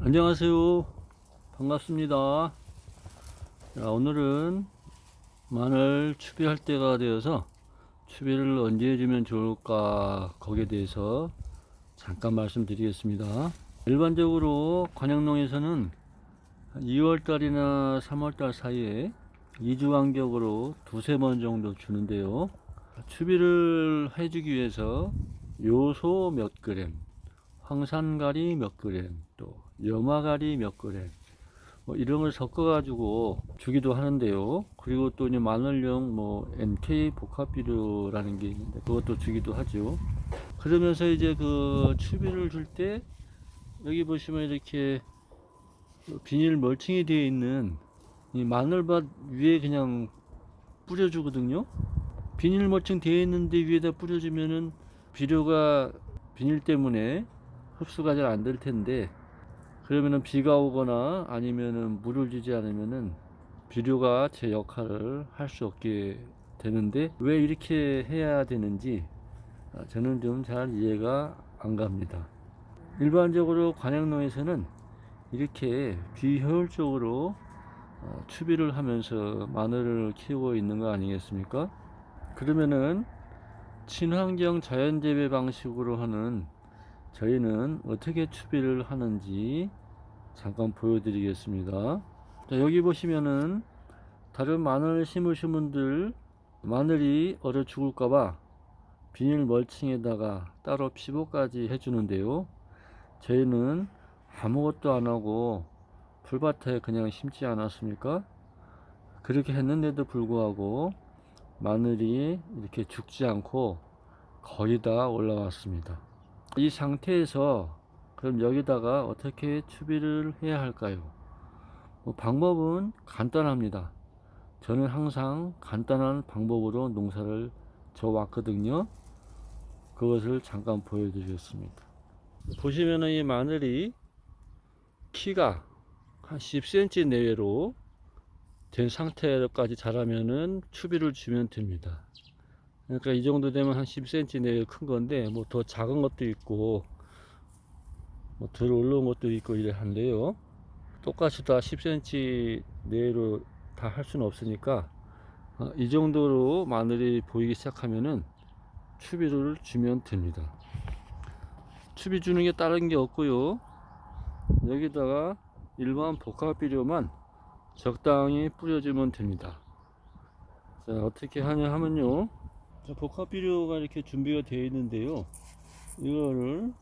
안녕하세요. 반갑습니다. 자, 오늘은 마늘 추비할 때가 되어서 추비를 언제 해주면 좋을까 거기에 대해서 잠깐 말씀드리겠습니다. 일반적으로 관양농에서는 2월달이나 3월달 사이에 2주 간격으로 두세 번 정도 주는데요. 추비를 해주기 위해서 요소 몇 그램, 황산가리 몇 그램, 또 염화가리 몇 그램, 뭐 이런 걸 섞어 가지고 주기도 하는데요. 그리고 또 이제 마늘용 뭐 NK 복합비료라는 게 있는데 그것도 주기도 하죠. 그러면서 이제 그 추비를 줄 때 여기 보시면 이렇게 비닐 멀칭이 되어 있는 이 마늘밭 위에 그냥 뿌려주거든요. 비닐 멀칭 되어 있는데 위에다 뿌려주면은 비료가 비닐 때문에 흡수가 잘 안 될 텐데 그러면은 비가 오거나 아니면은 물을 주지 않으면은 비료가 제 역할을 할 수 없게 되는데 왜 이렇게 해야 되는지 아, 저는 좀 잘 이해가 안 갑니다. 일반적으로 관양농에서는 이렇게 비효율적으로 어, 추비를 하면서 마늘을 키우고 있는 거 아니겠습니까? 그러면은 친환경 자연재배 방식으로 하는 저희는 어떻게 추비를 하는지 잠깐 보여드리겠습니다. 자, 여기 보시면은 다른 마늘 심으신 분들 마늘이 얼어 죽을까봐 비닐 멀칭에다가 따로 피복까지 해주는데요. 저희는 아무것도 안 하고 풀밭에 그냥 심지 않았습니까? 그렇게 했는데도 불구하고 마늘이 이렇게 죽지 않고 거의 다 올라왔습니다. 이 상태에서 그럼 여기다가 어떻게 추비를 해야 할까요? 뭐 방법은 간단합니다. 저는 항상 간단한 방법으로 농사를 져 왔거든요. 그것을 잠깐 보여드리겠습니다. 보시면은 이 마늘이 키가 한 10cm 내외로 된 상태까지 자라면은 추비를 주면 됩니다. 그러니까 이 정도 되면 한 10cm 내외 큰 건데 뭐 더 작은 것도 있고 뭐 덜 올라온 것도 있고 이래 한데요. 똑같이 다 10cm 내외로 다 할 수는 없으니까 어, 이 정도로 마늘이 보이기 시작하면은 추비를 주면 됩니다. 추비 주는 게 다른 게 없고요. 여기다가 일반 복합 비료만 적당히 뿌려주면 됩니다. 자, 어떻게 하냐 하면요. 자, 복합 비료가 이렇게 준비가 되어 있는데요. 이거를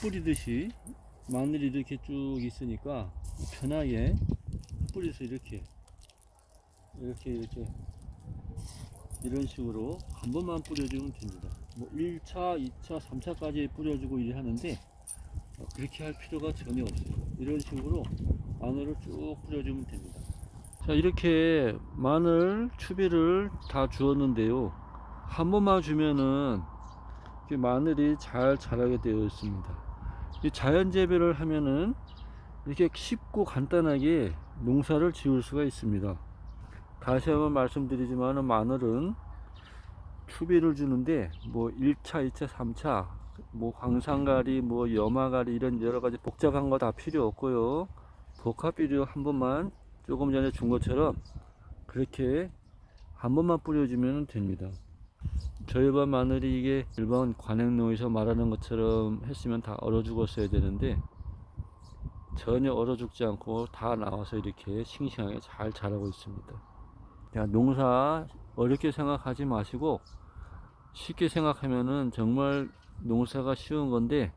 뿌리듯이 마늘이 이렇게 쭉 있으니까 편하게 뿌려서 이렇게 이렇게 이렇게 이런 식으로 한 번만 뿌려주면 됩니다. 뭐 1차, 2차, 3차까지 뿌려주고 이래 하는데 어, 그렇게 할 필요가 전혀 없어요. 이런 식으로 마늘을 쭉 뿌려주면 됩니다. 자, 이렇게 마늘 추비를 다 주었는데요. 한 번만 주면은 마늘이 잘 자라게 되어 있습니다. 이 자연 재배를 하면은 이렇게 쉽고 간단하게 농사를 지을 수가 있습니다. 다시 한번 말씀드리지만 마늘은 추비를 주는데 뭐 1차, 2차, 3차 뭐 황산가리, 뭐 염화가리 이런 여러 가지 복잡한 거 다 필요 없고요. 복합 비료 한 번만 조금 전에 준 것처럼 그렇게 한 번만 뿌려주면 됩니다. 저희 반 마늘이 이게 일반 관행농에서 말하는 것처럼 했으면 다 얼어 죽었어야 되는데 전혀 얼어 죽지 않고 다 나와서 이렇게 싱싱하게 잘 자라고 있습니다. 야, 농사 어렵게 생각하지 마시고 쉽게 생각하면은 정말 농사가 쉬운 건데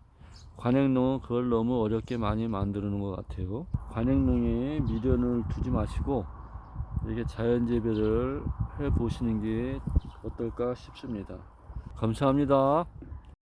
관행농은 그걸 너무 어렵게 많이 만드는 것 같아요. 관행농에 미련을 두지 마시고 이렇게 자연 재배를 해 보시는 게 어떨까 싶습니다. 감사합니다.